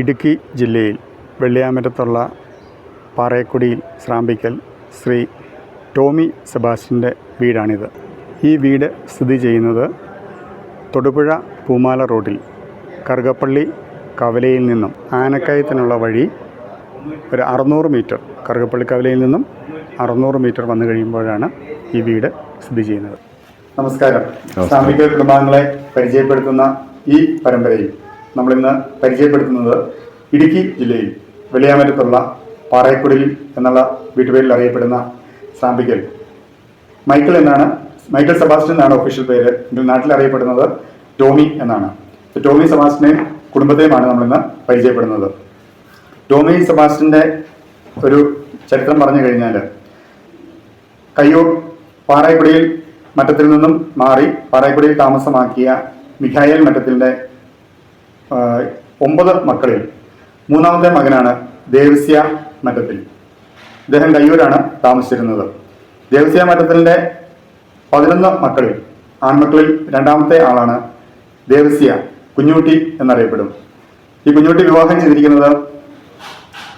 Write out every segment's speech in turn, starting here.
ഇടുക്കി ജില്ലയിൽ വെള്ളിയാമറ്റത്തുള്ള പാറയക്കുടിയിൽ ശ്രാമ്പിക്കൽ ശ്രീ ടോമി സെബാസ്റ്റ്യന്റെ വീടാണിത്. ഈ വീട് സ്ഥിതി ചെയ്യുന്നത് തൊടുപുഴ പൂമാല റോഡിൽ കറുകപ്പള്ളി കവലയിൽ നിന്നും ആനക്കയത്തിനുള്ള വഴി ഒരു അറുന്നൂറ് മീറ്റർ കറുകപ്പള്ളി കവലയിൽ നിന്നും അറുന്നൂറ് മീറ്റർ വന്നു കഴിയുമ്പോഴാണ് ഈ വീട് സ്ഥിതി ചെയ്യുന്നത്. നമസ്കാരം. സാമൂഹിക കുടുംബാംഗങ്ങളെ പരിചയപ്പെടുത്തുന്ന ഈ പരമ്പരയിൽ നമ്മളിന്ന് പരിചയപ്പെടുത്തുന്നത് ഇടുക്കി ജില്ലയിൽ വെളിയാമറ്റത്തുള്ള പാറയക്കുടിയിൽ എന്നുള്ള വീട്ടുപേരിൽ അറിയപ്പെടുന്ന സാമ്പിക്കൽ. മൈക്കിൾ എന്നാണ് മൈക്കിൾ സെബാസ്റ്റ്യൻ എന്നാണ് ഒഫീഷ്യൽ പേര്. എങ്കിൽ നാട്ടിൽ അറിയപ്പെടുന്നത് ടോമി എന്നാണ്. ടോമി സെബാസ്റ്റ്യനെയും കുടുംബത്തെയുമാണ് നമ്മളിന്ന് പരിചയപ്പെടുന്നത്. ടോമി സെബാസ്റ്റ്യന്റെ ഒരു ചരിത്രം പറഞ്ഞു കഴിഞ്ഞാൽ കയ്യൂർ പാറായക്കുടിയിൽ മറ്റത്തിൽ നിന്നും മാറി പാറായക്കുടിയിൽ താമസമാക്കിയ മിഖായൽ മറ്റത്തിന്റെ ഒമ്പത് മക്കളിൽ. മൂന്നാമത്തെ മകനാണ് ദേവസ്യ മറ്റത്തിൽ അദ്ദേഹം കയ്യൂരാണ് താമസിച്ചിരുന്നത്. ദേവസ്യ മറ്റത്തിന്റെ പതിനൊന്ന് മക്കളിൽ ആൺമക്കളിൽ രണ്ടാമത്തെ ആളാണ് ദേവസ്യ കുഞ്ഞുട്ടി എന്നറിയപ്പെടും. ഈ കുഞ്ഞൂട്ടി വിവാഹം ചെയ്തിരിക്കുന്നത്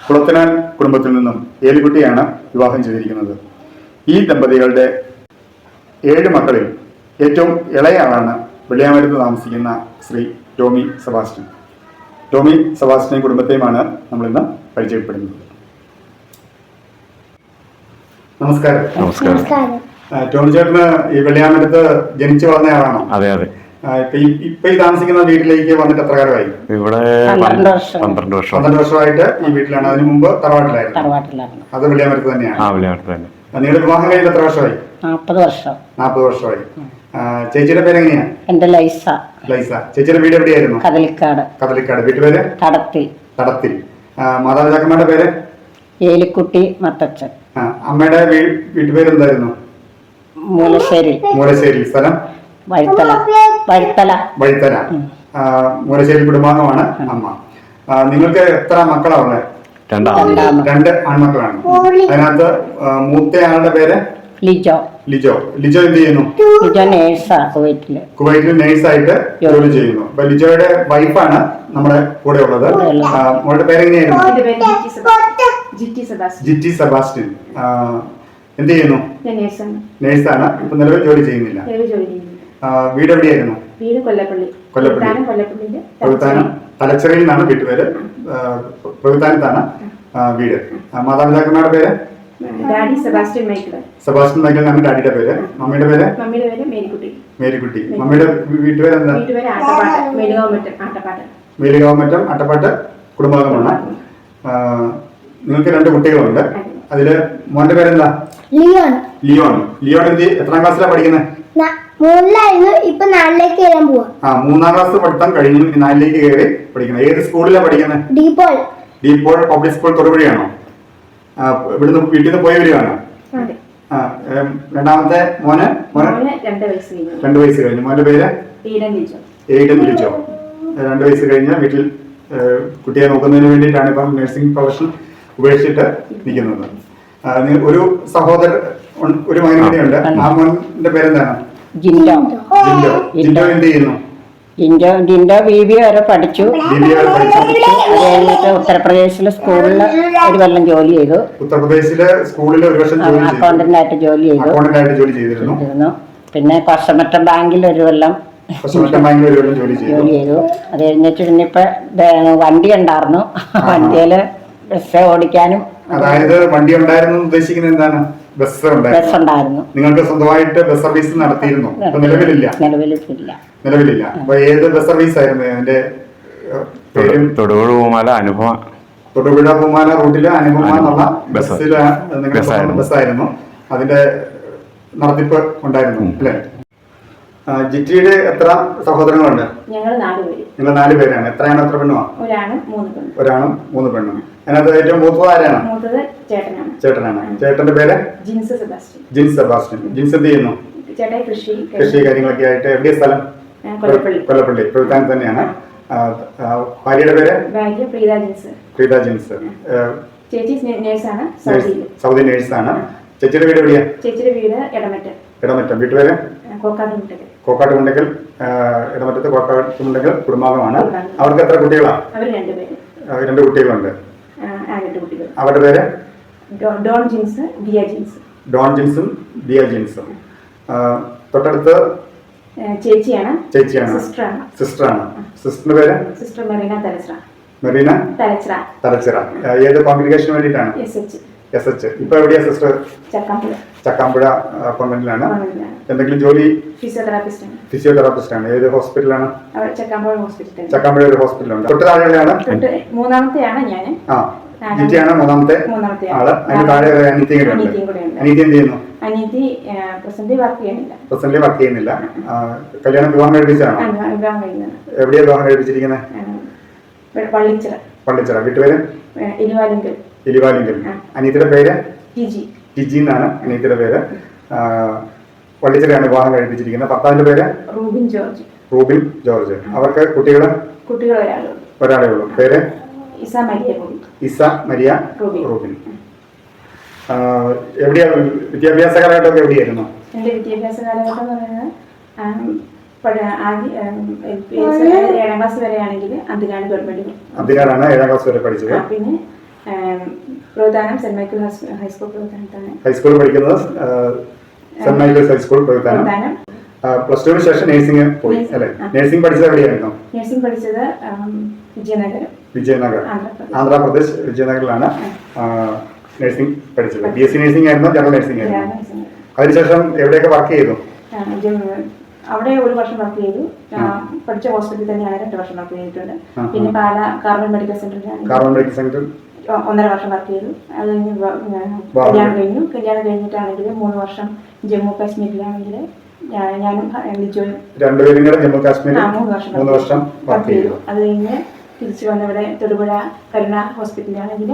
കുളത്തിനാൽ കുടുംബത്തിൽ നിന്നും ഏലിക്കുട്ടിയാണ് വിവാഹം ചെയ്തിരിക്കുന്നത്. ഈ ദമ്പതികളുടെ ഏഴ് മക്കളിൽ ഏറ്റവും ഇളയ ആളാണ് വെള്ളിയാമരത്ത് താമസിക്കുന്ന Shri Tommy Sebastian. Tommy Sebastian കുടുംബത്തെയുമാണ് നമ്മളിന്ന് പരിചയപ്പെടുന്നത്. നമസ്കാരം. നമസ്കാരം. ടോമി ചേട്ടന് ഈ വെള്ളിയാമരത്ത് ജനിച്ചു വളർന്ന ആളാണോ? അതെ അതെ. ഇപ്പൊ ഈ താമസിക്കുന്ന വീട്ടിലേക്ക് വന്നിട്ട് എത്ര കാലമായി? ഇവിടെ പന്ത്രണ്ട് വർഷം. പന്ത്രണ്ട് വർഷം. പന്ത്രണ്ട് വർഷമായിട്ട് ഈ വീട്ടിലാണ്. അതിനു മുമ്പ് തറവാട്ടിലായിരുന്നു. അത് വെള്ളിയാമരത്ത് തന്നെയാണ്. ആ വിളിയാട്ട് തന്നെ. നിങ്ങളുടെ വിവാഹം കഴിഞ്ഞിട്ട് എത്ര വർഷമായി? നാൽപ്പത് വർഷം. നാൽപ്പത് വർഷമായി. ചേച്ചിയുടെ പേര് എങ്ങനെയാ എന്റെ ലൈസ. ലൈസ. ചേച്ചിയുടെ വീട് എവിടെയായിരുന്നു? കദലിക്കാട് കദലിക്കാട് വീട്ടുപേര്? കടത്തി തടത്തിൽ. ആ, മാതാപിതാക്കന്മാരുടെ പേര്? ഏലിക്കുട്ടി മത്തച്ഛൻ. ആ, അമ്മയുടെ വീ- വീട്ടുപേര് എന്തായിരുന്നു മൂലശ്ശേരി മൂലശ്ശേരി സ്ഥലം? വഴുത്തല. വഴുത്തല. വഴിത്തല. ആ, മൂലശ്ശേരി കുടുംബാംഗമാണ് അമ്മ. ആ, നിങ്ങൾക്ക് എത്ര മക്കളാ ഉള്ളത്? രണ്ടാം രണ്ടാമത്. രണ്ട് ആൺമക്കളാണ്. അതിനകത്ത് ആ, മൂത്തയാളുടെ പേര്? ലിജോ. ലിജോ. ലിജോ എന്ത് ചെയ്യുന്നു? ലിജോ നേഴ്സാ കുവൈറ്റിൽ. കുവൈറ്റിൽ നേഴ്സായിട്ട് ജോലി ചെയ്യുന്നു. അപ്പൊ ലിജോയുടെ വൈഫാണ് നമ്മുടെ കൂടെ ഉള്ളത് മോളുടെ പേരെങ്ങനെയായിരുന്നു? ജിറ്റി സെബാസ്റ്റ്യൻ. എന്ത് ചെയ്യുന്നു? നേഴ്സാണ്. ഇപ്പൊ നിലവിൽ ജോലി ചെയ്യുന്നില്ല. വീട് എവിടെയായിരുന്നു? വീട് കൊല്ലപ്പള്ളി. കൊല്ലപ്പള്ളി. തലച്ചിറയിൽ നിന്നാണ് വീട്ടുപേര് പ്രവിത്താനത്താണ് വീട്. മാതാപിതാക്കന്മാരുടെ പേര്? Daddy Sebastian Michael Sebastian Michael എന്നാണ് ഡാഡിയുടെ പേര്? മമ്മിയുടെ പേര്? മമ്മിയുടെ പേര് മേരിക്കുട്ടി. മേരിക്കുട്ടി. മമ്മിയുടെ വീട്ടുപേര് എന്താ വീട്ടുപേര് ആട്ടപ്പാട്ട്. മെലുകാമറ്റം ആട്ടപ്പാട്ട്. മേലുകാവമറ്റം അട്ടപ്പാട്ട് കുടുംബാംഗമാണ് ആ, നിങ്ങൾക്ക് രണ്ട് കുട്ടികളുണ്ട്. അതിൽ മോന്റെ പേരെന്താ? ലിയോൺ ലിയോൺ ലിയോൺ എന്ത് എത്രാം ക്ലാസ്സിലാണ് പഠിക്കുന്നത് ന- മൂന്നിലായിരുന്നു ഇപ്പൊ നാലിലേക്ക് കയറാൻ പോവാ. ആ മൂന്നാം ക്ലാസ് പഠിത്തം കഴിഞ്ഞു നാലിലേക്ക് കയറി പഠിക്കുന്നത് ഏത് സ്കൂളിലാണ് പഠിക്കുന്നത് De Paul De Paul public school തൊടുപുഴയാണോ? ഇവിടുന്ന് വീട്ടിൽ നിന്ന് പോയി വരികയാണ് ആ, രണ്ടാമത്തെ മോന് മോന്? രണ്ട് വയസ്സ് കഴിഞ്ഞു. രണ്ട് വയസ്സ് കഴിഞ്ഞു. മോന്റെ പേര്? എയ്ഡൻ വിളിച്ചോ രണ്ട് വയസ്സ് കഴിഞ്ഞ വീട്ടിൽ കുട്ടിയെ നോക്കുന്നതിന് വേണ്ടിയിട്ടാണ് ഇപ്പം നഴ്സിംഗ് പ്രൊഫഷൻ ഉപേക്ഷിച്ചിട്ട് നിൽക്കുന്നത്. ആ, ഒരു സഹോദരൻ ഒരു മകൻ കൂടിയുണ്ട്. ആ മോന്റെ പേരെന്താണ്? ജിൻഡോ. ജിൻഡോ. ജിൻഡോ എന്ത് ചെയ്യുന്നു? ജിൻഡോ ജിൻഡോ ബി ബി വരെ പഠിച്ചു. കഴിഞ്ഞിട്ട് ഉത്തർപ്രദേശിലെ സ്കൂളിൽ ഒരു കൊല്ലം ജോലി ചെയ്തു. ഉത്തർപ്രദേശിലെ സ്കൂളിൽ ഒരു വർഷം ജോലി ചെയ്തു. അക്കൗണ്ടന്റ് ആയിട്ട് ജോലി ചെയ്തു. അക്കൗണ്ടന്റായിട്ട് ജോലി ചെയ്തിരുന്നു. പിന്നെ കൊശമറ്റം ബാങ്കിൽ ഒരു കൊല്ലം ജോലി ചെയ്തു. അത് കഴിഞ്ഞിട്ട് പിന്നെ ഇപ്പൊ വണ്ടി ഉണ്ടായിരുന്നു. വണ്ടിയിൽ ബസ് ഓടിക്കാനും അതായത് വണ്ടി ഉണ്ടായിരുന്നു ഉദ്ദേശിക്കുന്നത് എന്താണ്? ബസ് ഉണ്ടായിരുന്നു ബസ് ഉണ്ടായിരുന്നു നിങ്ങൾക്ക് സ്വന്തമായിട്ട് ബസ് സർവീസ് നടത്തിയിരുന്നു. നിലവിലില്ല. നിലവിലില്ല. നിലവിലില്ല അപ്പൊ ഏത് ബസ് സർവീസ് ആയിരുന്നു അതിന്റെ തൊടുപുഴ പൂമാല അനുഭവ തൊടുപുഴ പൂമാല റൂട്ടിലെ അനുഭവ എന്നുള്ള ബസ്. ബസ്സിൽ നിങ്ങളുടെ ബസ്സായിരുന്നു. അതിന്റെ നടത്തിപ്പ് ഉണ്ടായിരുന്നു അല്ലേ? ജിറ്റിയുടെ എത്ര സഹോദരങ്ങളുണ്ട്? നാല് പേര്. നിങ്ങൾ നാല് പേരാണ്. എത്രയാണ് എത്ര പെണ്ണുമാണ് ഒരാണും മൂന്ന് പെണ്ണും. ഒരാണും മൂന്ന് പെണ്ണും. അതിനകത്ത് ഏറ്റവും മൂത്തത് ആരാണ്? മൂത്തത് ചേട്ടനാണ്. ചേട്ടന്റെ പേര്? ജിൻസ് സെബാസ്റ്റ്യൻ. ജിൻസ് സെബാസ്റ്റ്യൻ. ജിൻസ് എന്ത് ചെയ്യുന്നു? ചേട്ടൻ കൃഷി കൃഷി കാര്യങ്ങളൊക്കെ ആയിട്ട് എവിടെ സ്ഥലം? കൊല്ലപ്പള്ളി. കൊല്ലപ്പള്ളി. തന്നെയാണ്. ഭാര്യയുടെ പേര്? ഭാര്യ പ്രീത ജിൻസ്. പ്രീത ജിൻസ്. ചേച്ചി നേഴ്സാണ്. സൗദി. നേഴ്സാണ്. ചേച്ചിയുടെ വീട് എവിടെയാ? ചേച്ചിയുടെ വീട് ഇടമറ്റ ഇടമറ്റം വീട്ടുപേര്? കോക്കാട്ട് മുണ്ടെങ്കിൽ ഇടമറ്റത്ത് കോക്കാട്ടുമുണ്ടെങ്കിൽ കുടുംബാംഗമാണ്. അവർക്ക് എത്ര കുട്ടികളാണ് രണ്ട് കുട്ടികളുണ്ട്. അവരുടെ പേര്? ഡോൺ ജീൻസ് ദിയ ജീൻസ്. ഡോൺ ജിൻസും ദിയ ജിൻസും. തൊട്ടടുത്ത് ചേച്ചിയാണ്. ചേച്ചിയാണ്. സിസ്റ്ററാണ്. സിസ്റ്ററാണ്. സിസ്റ്ററിന്റെ പേര്? Sister Marina Thalachira Marina Thalachira Thalachira ഏത് കോൺഗ്രിഗേഷന് വേണ്ടിയിട്ടാണ്? S H. S H. ഇപ്പൊ എവിടെയാ സിസ്റ്റർ? ചക്കാമ്പുഴ. ചക്കാമ്പുഴ കോൺവെന്റിലാണ്. എന്തെങ്കിലും ജോലി? ഫിസിയോതെറാപ്പിസ്റ്റ് ഫിസിയോതെറാപ്പിസ്റ്റ് ആണ് ഏത് ഹോസ്പിറ്റലാണ്? ചക്കാമ്പുഴ ഹോസ്പിറ്റലിൽ. ചക്കാമ്പുഴ ഒരു ഹോസ്പിറ്റലുണ്ട്. തൊട്ട് താഴെയാണ് മൂന്നാമത്തെയാണ് ഞാൻ ആ. ജിറ്റിയാണ് മൂന്നാമത്തെ മൂന്നാമത്തെ ആൾ. അതിന് താഴെ അനിത്യം കൂടെ ഉണ്ട്. അനിത്യം എന്ത് ചെയ്യുന്നു? അനീതി പ്രസന്റ് വർക്ക് ചെയ്യുന്നില്ല. പ്രസന്റിൽ വർക്ക് ചെയ്യുന്നില്ല. കല്യാണം വിവാഹം കഴിപ്പിച്ചാണ് എവിടെയാ വിവാഹം കഴിപ്പിച്ചിരിക്കുന്നത് പള്ളിച്ചിറ. പള്ളിച്ചിറ. വീട്ടുപേര്? ഇരുവാലിങ്കൽ. അനിയത്തിയുടെ പേര്? ടിജി എന്നാണ് അനിയത്തിയുടെ പേര്. പള്ളിച്ചിറയാണ് വിവാഹം കഴിപ്പിച്ചിരിക്കുന്നത് ഭർത്താവിന്റെ പേര്? Rubin George. Rubin George. അവർക്ക് കുട്ടികൾ കുട്ടികൾ ഒരാളേ ഉള്ളൂ. പേര്? ഇസ മരിയ റൂബിൻ എവിടെയാ വിദ്യാഭ്യാസ കാലഘട്ടമൊക്കെ എവിടെയായിരുന്നു? എന്റെ വിദ്യാഭ്യാസ കാലഘട്ടം എന്ന് പറയുന്നത് ഏഴാം ക്ലാസ് വരെയാണെങ്കിൽ അന്തിനാട് ഗവൺമെന്റ് അതിനാലാണ് ഏഴാം ക്ലാസ് വരെ പഠിച്ചത്. പിന്നെ ആം, സെന്റ് മൈക്കിൾ ഹൈസ്കൂൾ പ്രധാനത്താണ് ഹൈസ്കൂളിൽ പഠിക്കുന്നത് സെന്റ് മൈക്കിൾസ് ഹൈസ്കൂൾ പ്രവർത്തനം. പ്രധാനം പ്ലസ് ടുവിന് ശേഷം നഴ്സിംഗ് പോയി അല്ലെ? നേഴ്സിംഗ് പഠിച്ചത് എവിടെയായിരുന്നു? നഴ്സിംഗ് പഠിച്ചത് വിജയനഗരം. വിജയനഗർ. ആന്ധ്രാപ്രദേശ്. വിജയനഗറിലാണ് നഴ്സിംഗ് പഠിച്ചത്. ബി എസ് സി നഴ്സിംഗ് ആയിരുന്നു ജനറൽ നഴ്സിംഗ് ആയിരുന്നു. അതിനുശേഷം എവിടെയൊക്കെ വർക്ക് ചെയ്തു? അവിടെ ഒരു വർഷം വർക്ക് ചെയ്തു. പഠിച്ച ഹോസ്പിറ്റലിൽ തന്നെയാണ് രണ്ട് വർഷം വർക്ക് ചെയ്തിട്ടുണ്ട്. പിന്നെ പാല കാർബൺ മെഡിക്കൽ സെന്ററിലാണ് കാർബൺ മെഡിക്കൽ സെന്റർ ഒന്നര വർഷം വർക്ക് ചെയ്തു. അത് കഴിഞ്ഞ്. കല്യാണം കഴിഞ്ഞു. കല്യാണം കഴിഞ്ഞിട്ടാണെങ്കിൽ മൂന്ന് വർഷം ജമ്മു കാശ്മീരിലാണെങ്കിൽ ഞാനും ലിജോയും രണ്ടുപേരും ജമ്മു കാശ്മീരിൽ മൂന്ന് വർഷം വർക്ക് ചെയ്തു. അത് കഴിഞ്ഞ് തിരിച്ചു വന്ന ഇവിടെ തൊടുപുഴ കരുണ ഹോസ്പിറ്റലിലാണെങ്കിൽ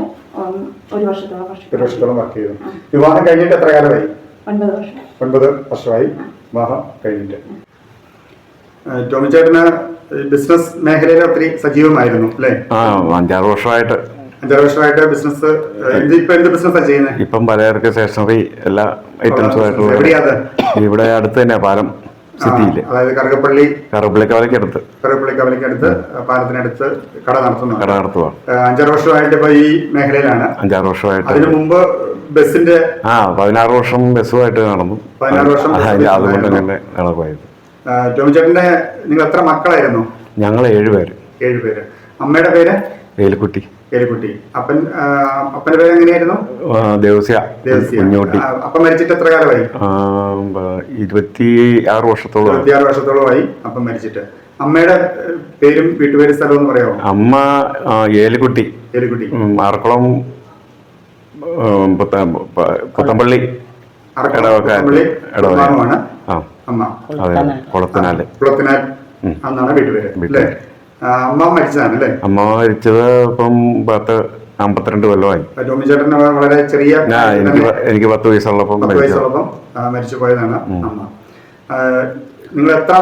ഒരു വർഷത്തോളം വർഷം ഒരു വർഷത്തോളം വർക്ക് ചെയ്തു. വിവാഹം കഴിഞ്ഞിട്ട് എത്ര കാലമായി? ഒൻപത് വർഷം. ഒൻപത് വർഷമായി വിവാഹം കഴിഞ്ഞിട്ട്. ടോമി ചേട്ടന് ബിസിനസ് മേഖലയിൽ ഒത്തിരി സജീവമായിരുന്നു അല്ലേ? ആ അഞ്ചാറ് വർഷമായിട്ട്. അഞ്ചാറ് വർഷമായിട്ട് ബിസിനസ് എന്ത് ഇപ്പൊ എന്ത് ബിസിനസ്സാണ് ചെയ്യുന്നത് ഇപ്പം പലചരക്ക് സ്റ്റേഷനറി എല്ലാ ഐറ്റംസും ആയിട്ടുള്ള ഇവിടെ അടുത്ത് തന്നെ പാലം. സിറ്റിയിൽ. അതായത് കറുകപ്പള്ളി കറുപ്പിളിക്കവലയ്ക്ക് അടുത്ത് കറുകപ്പള്ളി കവലയ്ക്കടുത്ത് പാലത്തിനടുത്ത് കട നടത്തുന്നു കട നടത്തുക ഏഹ് അഞ്ചാറ് വർഷമായിട്ട് ഇപ്പൊ ഈ മേഖലയിലാണ്. അഞ്ചാറ് വർഷമായിട്ട്. അതിനു മുമ്പ് ബസിന്റെ ആ പതിനാറ് വർഷം ബസ്സുമായിട്ട് നടന്നു. പതിനാറ് വർഷം അതുകൊണ്ട്. തന്നെ ടോമിച്ചേട്ടന്റെ നിങ്ങൾ എത്ര മക്കളായിരുന്നു? ഞങ്ങൾ ഏഴുപേര് ഏഴുപേര്. അമ്മയുടെ പേര്? വേലുക്കുട്ടി. വേലുക്കുട്ടി. അപ്പൻ അപ്പന്റെ പേര് എങ്ങനെയായിരുന്നു? ദേവസ്യ. ദേവസ്യ. കുഞ്ഞുകുട്ടി. അപ്പൻ മരിച്ചിട്ട് എത്ര കാലമായി? ഇരുപത്തി ആറ് വർഷത്തോളം ഇരുപത്തിയാറ് വർഷത്തോളമായി അപ്പൻ മരിച്ചിട്ട്. അമ്മയുടെ പേരും വീട്ടുപേരും സ്ഥലം എന്ന് പറയാമോ? അമ്മ ഏലിക്കുട്ടി. എലിക്കുട്ടി ഉം, ആർക്കുളം പുത്തമ്പള്ളി അമ്മ. കുളത്തിനാല്. കുളത്തിനാൽ അന്നാണ് എന്നാണ് വീട്ടുപേര്. അല്ലേ? അമ്മ മരിച്ചതാണ് അല്ലേ? അമ്മ മരിച്ചത് ഇപ്പം പത്ത് അമ്പത്തിരണ്ട് കൊല്ലമായി. ടോമി ചേട്ടൻ വളരെ ചെറിയ എനിക്ക് പത്ത് വയസ്സുള്ളപ്പം വയസ്സുള്ളപ്പം മരിച്ചു പോയതാണ് അമ്മ. നിങ്ങൾ എത്ര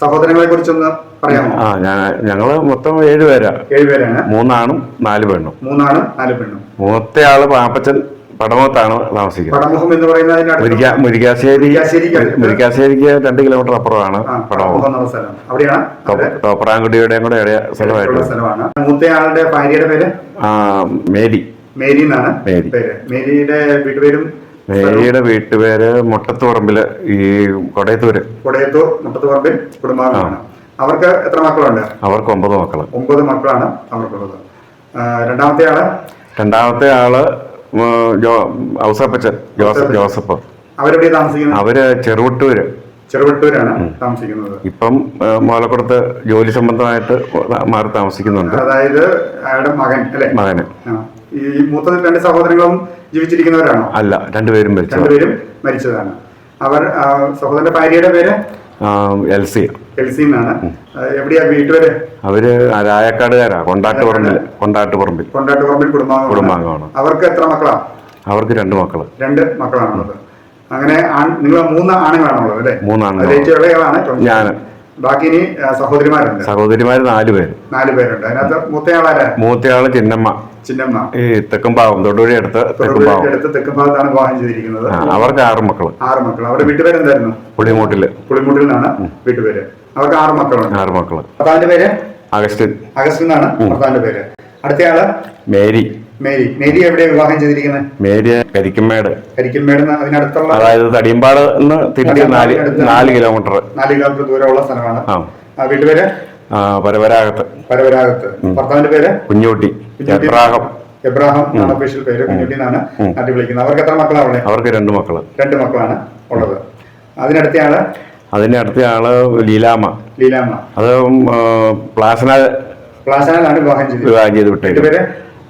സഹോദരങ്ങളെ കുറിച്ചൊന്ന് പറയാമോ? ആ ഞാൻ ഞങ്ങൾ മൊത്തം ഏഴുപേരാ ഏഴുപേരാണ് മൂന്നാണും നാല് പെണ്ണും. മൂന്നാണും നാല് പെണ്ണും. മൂത്തയാൾ പാപ്പച്ചൻ പടമുഖത്താണ് താമസിക്കുന്നത്. മുരിക്കാശ്ശേരി മുരിക്കാശ്ശേരിക്ക്. രണ്ട് കിലോമീറ്റർ അപ്പുറമാണ് പടമുഖം. തോപ്രാങ്കുടിയുടെയും കൂടെ ഇടയ സ്ഥലമായിട്ട് മൂത്തയാളുടെ ഭാര്യയുടെ പേര്? മേരി. മേരി എന്നാണ് മേരി. മേരിയുടെ വീട്ടുപേരും മേരിയുടെ വീട്ടുപേര് മുട്ടത്തുപറമ്പിൽ ഈ കൊടയത്തൂര്. കൊടയത്തൂർ മുട്ടത്തുപറമ്പിൽ കുടുംബാംഗമാണ് അവർക്ക് എത്ര മക്കളുണ്ട്? അവർക്ക് ഒമ്പത് മക്കൾ. ഒമ്പത് മക്കളാണ് അവർക്കുള്ളത്. രണ്ടാമത്തെ ആൾ? രണ്ടാമത്തെ ആൾ ഔസപ്പച്ചൻ ജോസഫ് ജോസഫ് അവരെവിടെ താമസിക്കുന്നത്? അവർ ചെറുവട്ടൂര്. ചെറുവട്ടൂരാണ് താമസിക്കുന്നത്. ഇപ്പം ആ, മോലക്കുടത്ത് ജോലി സംബന്ധമായിട്ട് മാറി താമസിക്കുന്നുണ്ട്. അതായത് അയാളുടെ മകൻ അല്ലെ? മകന്. ഈ മൂത്ത രണ്ട് സഹോദരങ്ങളും ജീവിച്ചിരിക്കുന്നവരാണോ? അല്ല രണ്ടുപേരും മരിച്ചു രണ്ടുപേരും മരിച്ചതാണ്. അവർ സഹോദരന്റെ ഭാര്യയുടെ പേര്? എവിടെയാ വീട്ടുപേര് അവർ രായക്കാടുകാരാ. കൊണ്ടാട്ടുപറമ്പിൽ കൊണ്ടാട്ടുപറമ്പിൽ കൊണ്ടാട്ടുപറമ്പിൽ കുടുംബാംഗമാണ് അവർക്ക് എത്ര മക്കളാ? അവർക്ക് രണ്ട് മക്കൾ. രണ്ട് മക്കളാണുള്ളത്. അങ്ങനെ നിങ്ങൾ മൂന്ന് ആണുങ്ങളാണുള്ളത് അല്ലേ? മൂന്നാണ് ഞാൻ. ബാക്കി ഇനി സഹോദരിമാരുണ്ട്. സഹോദരിമാര് നാല് പേര്. നാല് പേരുണ്ട്. അതിനകത്ത് മൂത്തയാളാരാ? മൂത്തയാൾ ചിന്നമ്മ. ചിന്നമ്മ ഈ തെക്കുംഭാഗം തൊടുപുഴ അടുത്ത് തെക്കുംഭാഗം. അടുത്ത് തെക്കുംഭാഗത്താണ് വിവാഹം ചെയ്തിരിക്കുന്നത്. അവർക്ക് ആറ് മക്കൾ ആറ് മക്കൾ അവരുടെ വീട്ടുപേര് എന്തായിരുന്നു? പുളിമൂട്ടിൽ. പുളിമൂട്ടിൽ നിന്നാണ് വീട്ടുപേര്. അവർക്ക് ആറ് മക്കളുണ്ട് ആറ് മക്കൾ. ഭർത്താവിന്റെ പേര്? അഗസ്റ്റിൻ. അഗസ്റ്റിൻ എന്നാണ് ഭർത്താവിന്റെ പേര്. അടുത്തയാൾ? മേരി. മേരി. മേരി എവിടെയാണ് വിവാഹം ചെയ്തിരിക്കുന്നത് മേരി കരിക്കുമേട് കരിക്കൻമേട് ന്ന് അതിനടുത്തുള്ള അതായത് തടിയമ്പാട് നാല് നാല് കിലോമീറ്റർ. നാല് കിലോമീറ്റർ ദൂരമുള്ള സ്ഥലമാണ്. വീട്ടുപേര്? പരവരാഗത്ത്. പരവരാഗത്ത്. ഭർത്താവിന്റെ പേര്? കുഞ്ഞൂട്ടി കുഞ്ഞുട്ടി. എബ്രാഹം. എബ്രാഹാം എന്നാണ് ഒഫീഷ്യൽ പേര്. കുഞ്ഞുട്ടി എന്നാണ്. നാട്ടിൽ വിളിക്കുന്നത്. അവർക്ക് എത്ര മക്കളാണ് ഉള്ളത് അവർക്ക് രണ്ട് മക്കൾ. രണ്ട് മക്കളാണ് ഉള്ളത്. അതിനടുത്തയാൾ അതിന്റെ അടുത്ത ആൾ ലീലാമ ലീലാമ അത് പ്ലാസന പ്ലാസനാലാണ് വിവാഹം ചെയ്ത് വിവാഹം ചെയ്ത് വിട്ടത് പേര്?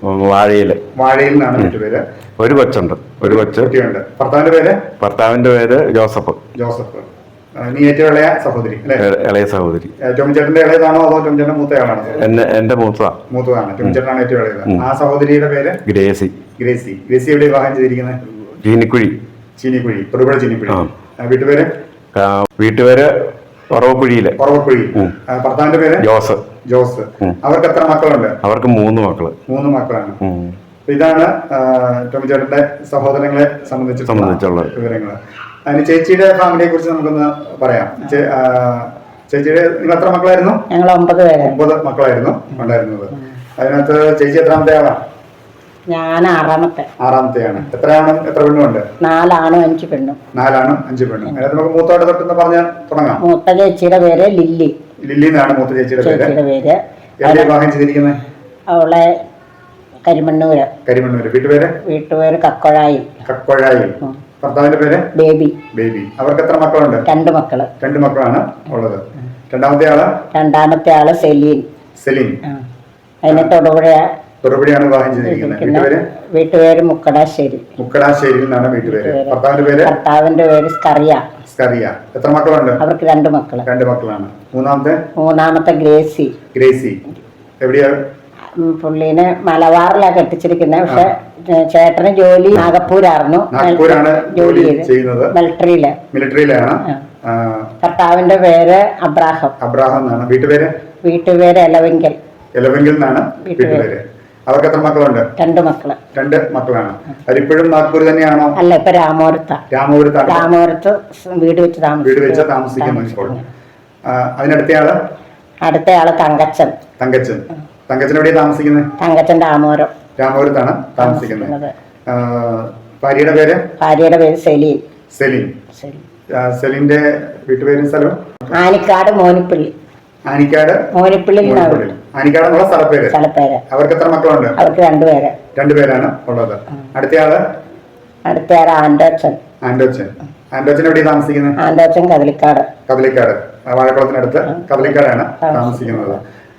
വാഴയിൽ. വാഴയിൽ നിന്നാണ് വീട്ടുപേര് ഒരു കൊച്ചുണ്ട്. ഒരു കൊച്ച്. ഭർത്താവിന്റെ പേര്? ഭർത്താവിന്റെ പേര് ജോസഫ്. ജോസഫ്. നീ ഏറ്റവും ഇളയ സഹോദരി അല്ലേ? ഇള- ഇളയ സഹോദരി. ടോമിച്ചേട്ടന്റെ ഇളയതാണോ അതോ ടോമിച്ചേട്ടന്റെ മൂത്തയാളാണോ? എന്നെ എന്റെ മൂത്ത മൂത്തതാണ്. ടോമിച്ചേട്ടനാണ് ഏറ്റവും ഇളയത്? ആ സഹോദരിയുടെ പേര്? ഗ്രേസി. ഗ്രേസി. ഗ്രേസി എവിടെ വിവാഹം ചെയ്തിരിക്കുന്നത്? ചീനിക്കുഴി. ചീനിക്കുഴി. തൊടുപുഴ ചീനിക്കുഴി. വീട്ടുപേര്? വീട്ടുപേര് ഉറവക്കുഴിയിൽ ഉറവക്കുഴി ഭർത്താവിന്റെ പേര്? ജോസ്. ജോസ്. അവർക്ക് എത്ര മക്കളുണ്ട്? അവർക്ക് മൂന്ന് മക്കൾ. മൂന്ന് മക്കളാണ്. ഇതാണ് ടോമിച്ചേട്ടന്റെ സഹോദരങ്ങളെ സംബന്ധിച്ചിട്ടുള്ള സംബന്ധിച്ചുള്ള വിവരങ്ങൾ അതിന് ചേച്ചിയുടെ ഫാമിലിയെ കുറിച്ച് നമുക്കൊന്ന് പറയാം. ചേച്ചിയുടെ നിങ്ങൾ എത്ര മക്കളായിരുന്നു? ഞങ്ങൾ ഒമ്പത് പേര്. ഒമ്പത് മക്കളായിരുന്നു ഉണ്ടായിരുന്നത്. അതിനകത്ത് ചേച്ചി എത്രാമത്തെ ആളാണ് ഞാൻ ആറാമത്തെ. ആറാമത്തെയാണ്. എത്ര ആണും എത്ര പെണ്ണുണ്ട് നാലാണും അഞ്ച് പെണ്ണും. നാലാണും അഞ്ച് പെണ്ണും. അതിനകത്ത് നമുക്ക് മൂത്തോടെ തൊട്ടെന്ന് പറഞ്ഞ് തുടങ്ങാം. മൂത്ത ചേച്ചിയുടെ പേര് ലില്ലി. ലില്ലി എന്നാണ് മൂത്ത ചേച്ചിയുടെ പേര്? എവിടെ വിവാഹം ചെയ്തിരിക്കുന്നത് അവളെ കരിമണ്ണൂര്. കരിമണ്ണൂര്. വീട്ടുപേര്? വീട്ടുപേര് കക്കൊഴായി. കക്കൊഴായി. ഭർത്താവിന്റെ പേര്? ബേബി. ബേബി. അവർക്ക് എത്ര മക്കളുണ്ട്? രണ്ട് മക്കൾ. രണ്ട് മക്കളാണ് ഉള്ളത്. രണ്ടാമത്തെ ആൾ? രണ്ടാമത്തെ ആൾ സെലീൻ. സെലീൻ. അതിനെ തൊടുപുഴ തൊടുപുഴയാണ് വിവാഹം ചെയ്തിരിക്കുന്നത്. വീട്ടുപേര്? വീട്ടുപേര് മുക്കടാശ്ശേരി. മുക്കടാശ്ശേരിയിൽ നിന്നാണ് വീട്ടുപേര്. ഭർത്താവിന്റെ പേര്? ഭർത്താവിന്റെ പേര് സ്കറിയ. സ്കറിയ. എത്ര മക്കളുണ്ട്? അവർക്ക് രണ്ട് മക്കൾ. രണ്ട് മക്കളാണ്. മൂന്നാമത്തെ? മൂന്നാമത്തെ ഗ്രേസി. ഗ്രേസി. എവിടെയാ ഉം, പുള്ളീനെ മലബാറിലാണ് കെട്ടിച്ചിരിക്കുന്നത് പക്ഷെ ചേട്ടന് ജോലി നാഗപ്പൂരായിരുന്നു. നാഗ്പൂരാണ് ജോലി ചെയ്യുന്നത്. മിലിറ്ററിയിൽ മിലിറ്ററിയിലാണ് ഭർത്താവിന്റെ പേര് അബ്രാഹം. അബ്രാഹം എന്നാണ്. വീട്ടുപേര്? വീട്ടുപേര് എലവെങ്കൽ. എലവെങ്കിൽ നിന്നാണ് വീട്ടുപേര്. അവർക്ക് എത്ര മക്കളുണ്ട്? രണ്ട് മക്കൾ. രണ്ട് മക്കളാണ്. അവരിപ്പോഴും നാഗ്പൂർ തന്നെയാണോ? അല്ല ഇപ്പൊ രാമപുരത്ത രാമപുരത്താണ് രാമപുരത്ത് വീട് വെച്ച് വീട് വെച്ച് താമസിക്കുന്നു ഇപ്പോൾ. അതിനടുത്തയാൾ? അടുത്തയാൾ തങ്കച്ചൻ. തങ്കച്ചൻ. തങ്കച്ചൻ എവിടെയാണ് താമസിക്കുന്നത് തങ്കച്ചൻ രാമപുരം രാമപുരത്താണ് താമസിക്കുന്നത് ഭാര്യയുടെ പേര്? ഭാര്യയുടെ പേര് സെലീൻ സെലിൻ. സെലീന്റെ വീട്ടുപേരും സ്ഥലവും? ആനിക്കാട് മോനിപ്പള്ളി. ആനിക്കാട് മോനിപ്പള്ളി. ആനിക്കാട് എന്നുള്ള സ്ഥലപ്പേര്? സ്ഥലപ്പേര്. അവർക്ക് എത്ര മക്കളുണ്ട്? അവർക്ക് രണ്ടുപേര് രണ്ടുപേരാണ് ഉള്ളത്. അടുത്തയാൾ? അടുത്ത ആൾ ആൻഡോച്ചൻ. ആൻഡോച്ചൻ. ആൻഡോച്ചൻ എവിടെയാണ് താമസിക്കുന്നത് ആൻഡോച്ചൻ കദലിക്കാട് കദലിക്കാട് വാഴക്കുളത്തിനടുത്ത് കദലിക്കാടാണ് താമസിക്കുന്നത്.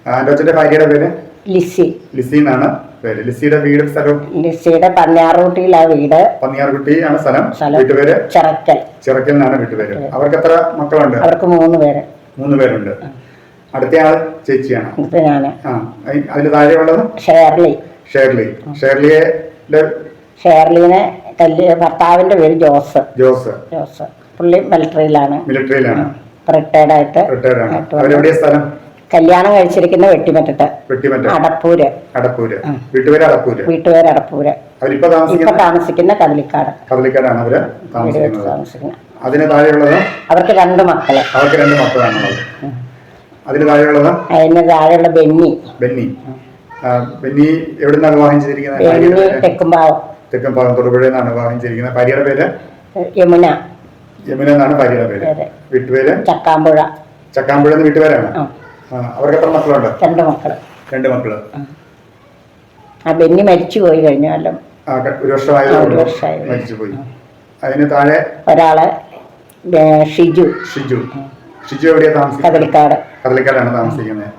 ആൻഡോച്ചന്റെ ഭാര്യയുടെ പേര്? ലിസി. ലിസി എന്നാണ് പേര്. ലിസിയുടെ വീട് സ്ഥലം ലിസിയുടെ പന്നിയാറൂട്ടിയിലാ വീട്. പന്നിയാർകുട്ടി ആണ് സ്ഥലം. സ്ഥലം. വീട്ടുപേര്? ചിറക്കൽ. ചിറക്കൽ എന്നാണ് വീട്ടുപേര്. അവർക്ക് എത്ര മക്കളുണ്ട്? അവർക്ക് മൂന്ന് പേര്. മൂന്ന് പേരുണ്ട്. അടുത്ത ആൾ ചേച്ചിയാണ്. ഇത് ഞാൻ. ആ. താഴെയുള്ളത്? ഷേർലി. ഷേർലി. ഷേർലിയെ ഷേർലിനെ ഭർത്താവിന്റെ പേര് ജോസ്. ജോസ്. ജോസ്. പുള്ളി മിലിറ്ററിയിലാണ് മിലിറ്ററിയിലാണ് റിട്ടയർഡ് ആയിട്ട് റിട്ടയർഡ് ആണ്. അവരെവിടെയാ സ്ഥലം? കല്യാണം കഴിച്ചിരിക്കുന്ന വെട്ടിമറ്റത്ത്. വെട്ടിമറ്റ അടപ്പൂര്. അടപ്പൂര്. വീട്ടുപേര് അടപ്പൂര്. വീട്ടുപേര് അടപ്പൂര് ഇപ്പൊ താമസിക്കുന്ന കവലിക്കാട് കവലിക്കാടാണ് അവർ താമസിക്കുന്നത്. അതിന് താഴെയുള്ളത്? അവർക്ക് രണ്ട് മക്കൾ. അവർക്ക് രണ്ട് മക്കളാണുള്ളത് അതിന് താഴെയുള്ളത്? അതിന് താഴെയുള്ള ബെന്നി. ബെന്നി. ബെന്നി എവിടുന്നാണ് വിവാഹം ചെയ്തിരിക്കുന്നത്? തെക്കുംപാവം. തെക്കൻ തൊടുപുഴയിൽ നിന്നാണ് വിവാഹം ചെയ്തിരിക്കുന്നത് ഭാര്യയുടെ പേര്? യമുന. യമുന എന്നാണ് ഭാര്യയുടെ പേര്. വീട്ടുപേര്? ചക്കാമ്പുഴ. ചക്കാമ്പുഴ എന്ന് വീട്ടുപേരാണ്. അവർക്ക് എത്ര മക്കളുണ്ട്? രണ്ട് മക്കൾ രണ്ട് മക്കൾ. ആ. ബെന്നി മരിച്ചു പോയി കഴിഞ്ഞ. അല്ല ആ, ഒരു വർഷമായി ഒരു വർഷമായി മരിച്ചു പോയി. അതിന് താഴെ ഒരാൾ ഷിജു. ഷിജു. ഷിജു എവിടെയാ താമസിക്കുന്നത്? കദലിക്കാട് കദലിക്കാടാണ് താമസിക്കുന്നത്.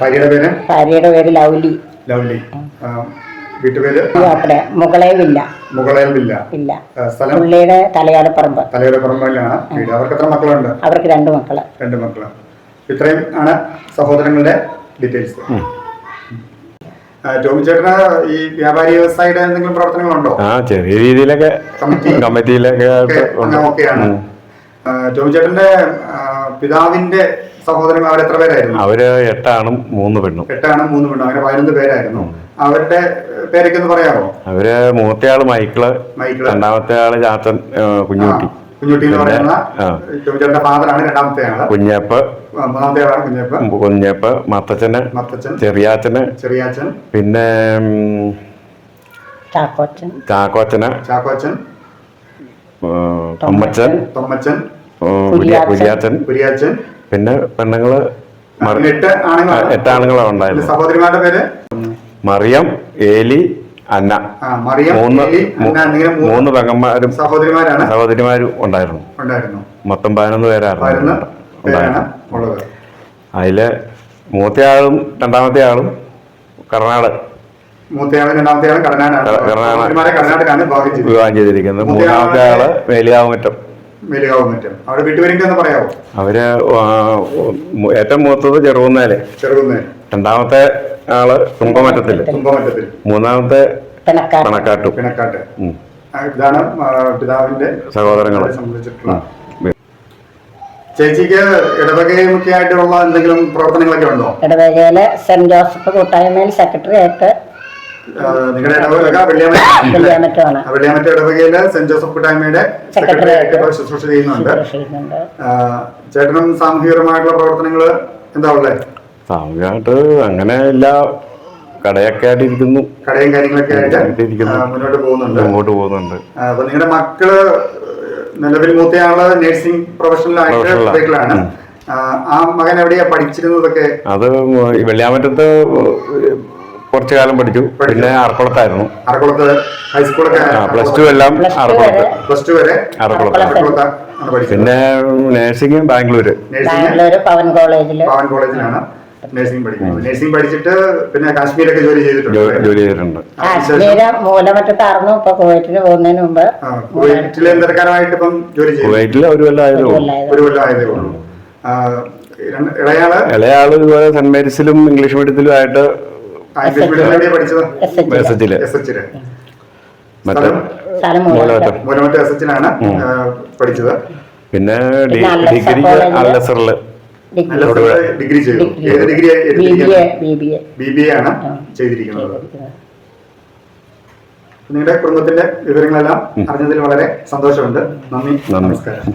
ഭാര്യയുടെ പേര്? ഭാര്യയുടെ പേര് ലൗലി. ലൗലി. വീട്ടുപേര്? അവിടെ മുകളേവില്ല മുകളേൽ ഇല്ല സ്ഥലം? പുള്ളിയുടെ തലയാലപ്പറമ്പ് തലയുടെ പറമ്പിലാണ് വീട്. അവർക്ക് എത്ര മക്കളുണ്ട്? അവർക്ക് രണ്ട് മക്കൾ. രണ്ട് മക്കൾ. ഇത്രയും ആണ് സഹോദരങ്ങളുടെ ഡീറ്റെയിൽസ് ടോമി ചേട്ടന് ഈ വ്യാപാരി വ്യവസായിയുടെ എന്തെങ്കിലും പ്രവർത്തനങ്ങളുണ്ടോ? ആ ചെറിയ രീതിയിലൊക്കെ കമ്മിറ്റിയിലൊക്കെ ഓക്കെയാണ് ടോമി ചേട്ടന്റെ പിതാവിന്റെ സഹോദരങ്ങൾ അവർ എത്ര പേരായിരുന്നു? അവർ എട്ടാണും മൂന്ന് പെണ്ണും. എട്ടാണും മൂന്ന് പെണ്ണും. അങ്ങനെ പതിനൊന്ന് പേരായിരുന്നു. അവരുടെ പേരൊക്കെ ഒന്ന് പറയാമോ? അവർ മൂത്തയാൾ മൈക്കിൾ. മൈക്കിൾ. രണ്ടാമത്തെ ആൾ ചാത്തൻ കുഞ്ഞുകുട്ടി. കുഞ്ഞുട്ടി എന്ന് പിന്നെ, പറയുന്ന. ടോമിച്ചേട്ടന്റെ ഫാദറാണ് രണ്ടാമത്തെ ആൾ. കുഞ്ഞപ്പ. ആ, മൂന്നാമത്തെ ആളാണ് കുഞ്ഞപ്പ. കുഞ്ഞപ്പ മത്തച്ഛന് മത്തച്ഛൻ ചെറിയാച്ചന് ചെറിയാച്ചൻ. പിന്നെ ചാക്കോച്ചൻ. ചാക്കോച്ചന് ചാക്കോച്ചൻ. തൊമ്മച്ചൻ തൊമ്മച്ചൻ. കുര്യാച്ചൻ. കുര്യാച്ചൻ. പിന്നെ പെണ്ണുങ്ങൾ എട്ട് ആണുങ്ങളാണ്. ഉണ്ടായിരുന്നത് സഹോദരിമാരുടെ പേര്? മറിയം ഏലി അന്ന. മൂന്ന് മൂന്ന് പെങ്ങന്മാരും സഹോദരിമാരാണ്. സഹോദരിമാരും ഉണ്ടായിരുന്നു. ഉണ്ടായിരുന്നു. മൊത്തം പതിനൊന്ന് പേരായിരുന്നു. ഉള്ളത്. അതിൽ മൂത്തയാളും രണ്ടാമത്തെ ആളും കർണാട്. വിവാഹം ചെയ്തിരിക്കുന്നത്. മൂന്നാമത്തെ ആൾ വേലിയാവുമറ്റം മേലുകാവ് മറ്റും അവിടെ വീട്ടുപേരിന്റെ ഒന്ന് പറയാവോ? അവർ ഏറ്റവും മൂത്തത് ചെറുകുന്നേലെ. ചെറുകുന്നേ രണ്ടാമത്തെ ആൾ തുമ്പമറ്റത്തിൽ കുംഭമറ്റത്തിൽ മൂന്നാമത്തെ പണക്കാട്ടു. പിണക്കാട്ട്. ആ, ഇതാണ് പിതാവിന്റെ സഹോദരങ്ങളെ. സംബന്ധിച്ചിട്ടുള്ള. ചേച്ചിക്ക് ഇടവകയുമൊക്കെ ആയിട്ടുള്ള എന്തെങ്കിലും പ്രവർത്തനങ്ങളൊക്കെ ഉണ്ടോ? ഇടവകയിലെ സെന്റ് ജോസഫ് കൂട്ടായ്മയിൽ സെക്രട്ടറി ആയിട്ട് നിങ്ങളുടെ ഇടവക വെള്ളിയാമറ്റ വെള്ളിയാമറ്റമാണ് ആ, വെള്ളിയാമറ്റ ഇടവകയിൽ സെന്റ് ജോസഫ് കൂട്ടായ്മയുടെ സെക്രട്ടറി ആയിട്ട് ശുശ്രൂഷ ചെയ്യുന്നുണ്ട്. ചേട്ടനും സാമൂഹികപരമായിട്ടുള്ള പ്രവർത്തനങ്ങൾ എന്താ ഉള്ളത്? സാമൂഹികമായിട്ട് അങ്ങനെ എല്ലാ കടയൊക്കെ ആയിട്ട് ഇരിക്കുന്നു. കടയും കാര്യങ്ങളൊക്കെ ആയിട്ട് ഇരിക്കുന്നു. മുന്നോട്ട് പോകുന്നുണ്ട്. അങ്ങോട്ട് പോകുന്നുണ്ട്. അപ്പൊ നിങ്ങളുടെ മക്കൾ നിലവിൽ മൂത്തയാൾ നഴ്സിംഗ് പ്രൊഫഷണലായിട്ട് പ്രൊഫഷണലാ. കുവൈറ്റിലാണ് ആ, ആ മകൻ എവിടെയാ പഠിച്ചിരുന്നതൊക്കെ? അത് ഈ വെള്ളിയാമറ്റത്ത് കുറച്ചു കാലം പഠിച്ചു. പിന്നെ അറക്കുളത്തായിരുന്നു അറക്കുളത്ത് ഹൈസ്കൂളൊക്കെ ആ പ്ലസ് ടു എല്ലാം അറക്കുളത്ത് വരെ. പ്ലസ് ടു വരെ അറക്കുളത്ത് അറക്കുളത്ത് ആണ് പഠിച്ചത്. പിന്നെ നേഴ്സിംഗ് ബാംഗ്ലൂര്. നഴ്സിംഗ് ബാംഗ്ലൂര് പവൻ കോളേജിൽ. പവൻ കോളേജിലാണ്. നഴ്സിംഗ് പഠിക്കുന്നത് നഴ്സിംഗ് പഠിച്ചിട്ട് പിന്നെ കാശ്മീരൊക്കെ ജോലി ചെയ്തിട്ടുണ്ട്? ജോലി ചെയ്തിട്ടുണ്ട്. കാശ്മീര് മൂലമറ്റത്തായിരുന്നു ഇപ്പൊ കുവൈറ്റിന് പോകുന്നതിന് മുമ്പ് ആ, എന്തരക്കാരമായിട്ട് ഇപ്പം ജോലി ചെയ്തു? കുവൈറ്റിൽ ഒരു കൊല്ലം ആയതേ ഉള്ളൂ. ഒരു കൊല്ലം ആയതേ ഉള്ളൂ. ഇളയാൾ? ഇളയാൾ ഇതുപോലെ സെന്റ് മേരീസിലും ഇംഗ്ലീഷ് മീഡിയത്തിലും ആയിട്ട് എസ് എച്ചിൽ മറ്റേ മൂലമറ്റം. എസ് എച്ചിലാണ് പഠിച്ചത്. പിന്നെ ഡിഗ്രി അൽഅസർ ഡിഗ്രി ഡിഗ്രി നല്ല ഡിഗ്രി ചെയ്തു. ഏത് ഡിഗ്രി ബി ബി എ. ആണ് ചെയ്തിരിക്കുന്നത്. നിങ്ങളുടെ കുടുംബത്തിന്റെ വിവരങ്ങളെല്ലാം അറിഞ്ഞതിൽ വളരെ സന്തോഷമുണ്ട്. നന്ദി. നമസ്കാരം.